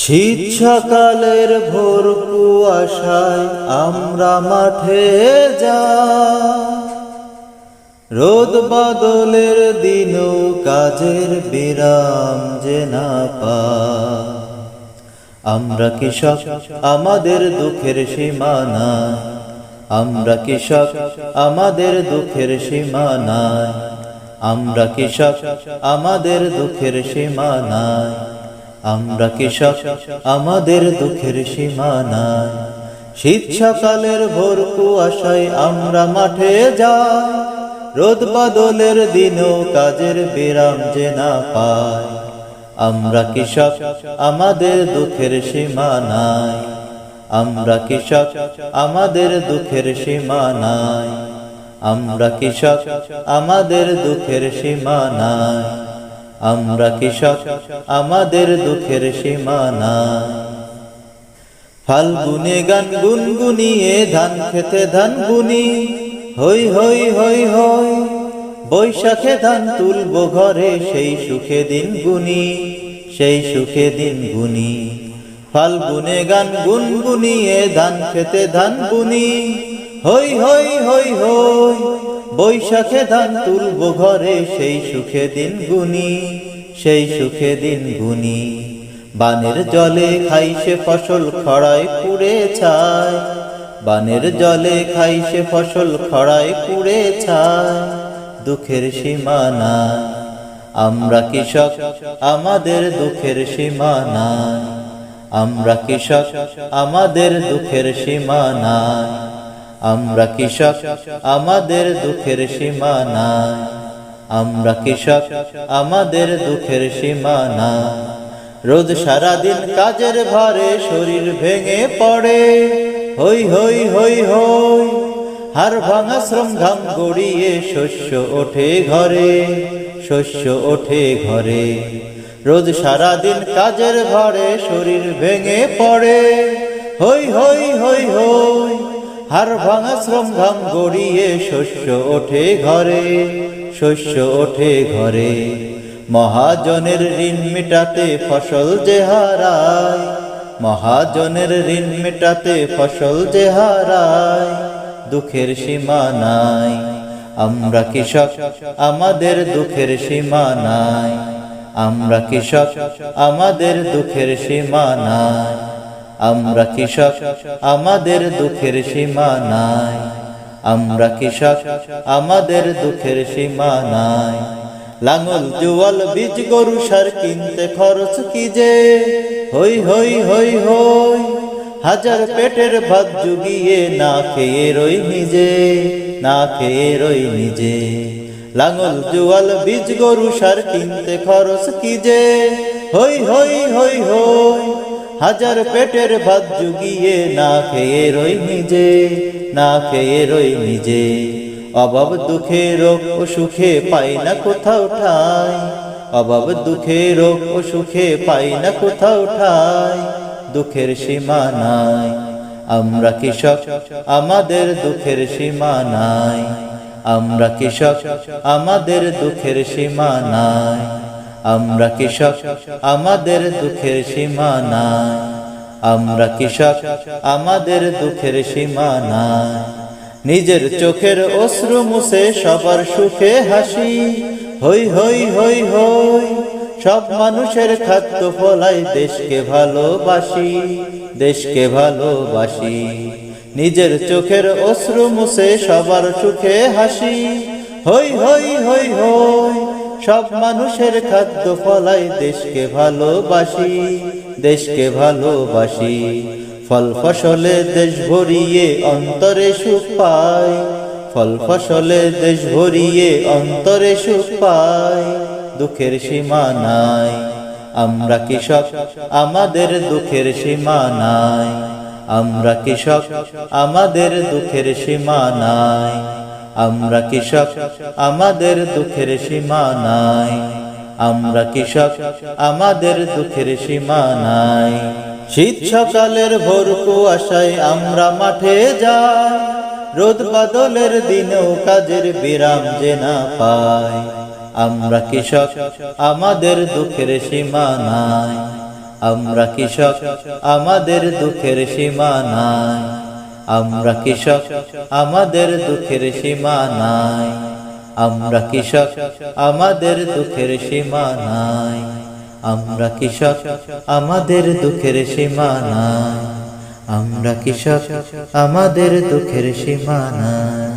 শীত সকালের ভোর কুয়াশায় আমরা মাঠে যা রোদ বাদলের দিনও কাজের বিরাম যে না পা আমরা কৃষক, আমাদের দুঃখের সীমানা। আমরা কৃষক, আমাদের দুঃখের সীমানায় আমরা কৃষক, আমাদের দুঃখের সীমানায় আমরা কৃষক, আমাদের দুঃখের সীমানায় শীত সকালের ভোর কুয়াশায় আমরা মাঠে যাই। রোদ বাদলের দিনও কাজের বিরাম যে না পায় আমরা কৃষক, আমাদের দুঃখের সীমানায়। আমরা কৃষক, আমাদের দুঃখের সীমানায়। আমরা কৃষক, আমাদের দুঃখের সীমানায়। আমরা কৃষক আমাদের দুঃখের সীমানা। ফাল্গুনে গান গুনগুনিয়ে ধান খেতে ধান বুনি হই হই হই হই বৈশাখে ধান তুলব ঘরে সেই সুখে দিন গুনি, সেই সুখে দিন গুনি। ফাল্গুনে গান গুনগুনিয়ে ধান খেতে ধান বুনি হই হই হই হই, বৈশাখে ধান তুলব ঘরে, সেই সুখে দিন গুনি সেই সুখে দিন গুনি বানের জলে খাইছে ফসল খড়ায় পুড়ে ছায় বানের জলে খাইছে ফসল খড়ায় পুড়ে ছায় দুঃখের সীমানা, আমরা কৃষক, আমাদের দুঃখের সীমানা। আমরা কৃষক, আমাদের দুঃখের সীমানা। আমরা কৃষক, আমাদের দুঃখের সীমানা। আমরা কৃষক, আমাদের দুঃখের সীমানা। রোজ সারাদিন কাজের ভারে শরীর ভেঙে পড়ে। হই হই হই হই হার ভাঙা শ্রম ঘাম গড়িয়ে শস্য ওঠে ঘরে, শস্য ওঠে ঘরে। রোজ সারাদিন কাজের ভারে শরীর ভেঙে পড়ে। হই হই হই হই হার ভাঙা শ্রম ঘাম গড়িয়ে শস্য ওঠে ঘরে, শস্য ওঠে ঘরে। মহাজনের ঋণ মেটাতে ফসল যে হারায়, মহাজনের ঋণ মেটাতে ফসল যে হারায়, দুঃখের সীমা নাই। আমরা কৃষক, আমাদের দুঃখের সীমা নাই। আমরা কৃষক, আমাদের দুঃখের সীমা নাই। আমরা কৃষক, আমাদের দুঃখের সীমা নাই। আমরা কৃষক, আমাদের দুঃখের সীমা নাই। লাঙল, জুয়াল, বীজ, গরু, সার কিনতে খরচ কি যে? হই হই হই হই হাজার পেটের ভাত জুগিয়ে না খেয়ে রই নিজে, না খেয়ে রই নিজে। লাঙল, জুয়াল, বীজ, গরু, সার কিনতে খরচ কি যে? হই হই হই হই হাজার পেটের ভাত জুগিয়ে না খেয়ে রই নিজে, না খেয়ে রই নিজে। অভাব, দুঃখে রোগ ও সুখে পাই না কোথাও ঠাই। অভাব, দুঃখে রোগ ও সুখে পাই না কোথাও ঠাই। দুঃখের সীমা নাই, আমরা কৃষক, আমাদের দুঃখের সীমা নাই। আমরা কৃষক, আমাদের দুঃখের সীমা নাই। আমরা কৃষক, আমাদের দুঃখের সীমা নাই আমরা কৃষক, আমাদের দুঃখের সীমা নাই নিজের চোখের অশ্রু মুছে সবার সুখে হাসি। হই হই হই হই, সব মানুষের খাদ্য ফলাই দেশকে ভালোবাসি দেশকে ভালোবাসি। নিজের চোখের অশ্রু মুছে সবার সুখে হাসি। হই হই হই হই সব মানুষের খাদ্য ফলাই দেশকে ভালোবাসি দেশকে ভালোবাসি। ফল ফসলে দেশ ভরিয়ে অন্তরে সুখ পায় ফল ফসলে দেশ ভরিয়ে অন্তরে সুখ পায় দুঃখের সীমা নাই, আমরা কৃষক, আমাদের দুঃখের সীমা নাই। আমরা কৃষক, আমাদের দুঃখের সীমা নাই। আমরা কৃষক, আমাদের দুঃখের সীমা নাই। আমরা কৃষক, আমাদের দুঃখের সীমা নাই। শীত সকালের ভোর কুয়াশায় আমরা মাঠে যাই। রোদ বাদলের দিনেও কাজের বিরাম যে না পাই। আমরা কৃষক, আমাদের দুঃখের সীমা নাই। আমরা কৃষক, আমাদের দুঃখের সীমা নাই। আমরা কৃষক, আমাদের দুঃখের সীমা নাই। আমরা কৃষক, আমাদের দুঃখের সীমা নাই। আমরা কৃষক, আমাদের দুঃখের সীমা নাই। আমরা কৃষক, আমাদের দুঃখের সীমা নাই।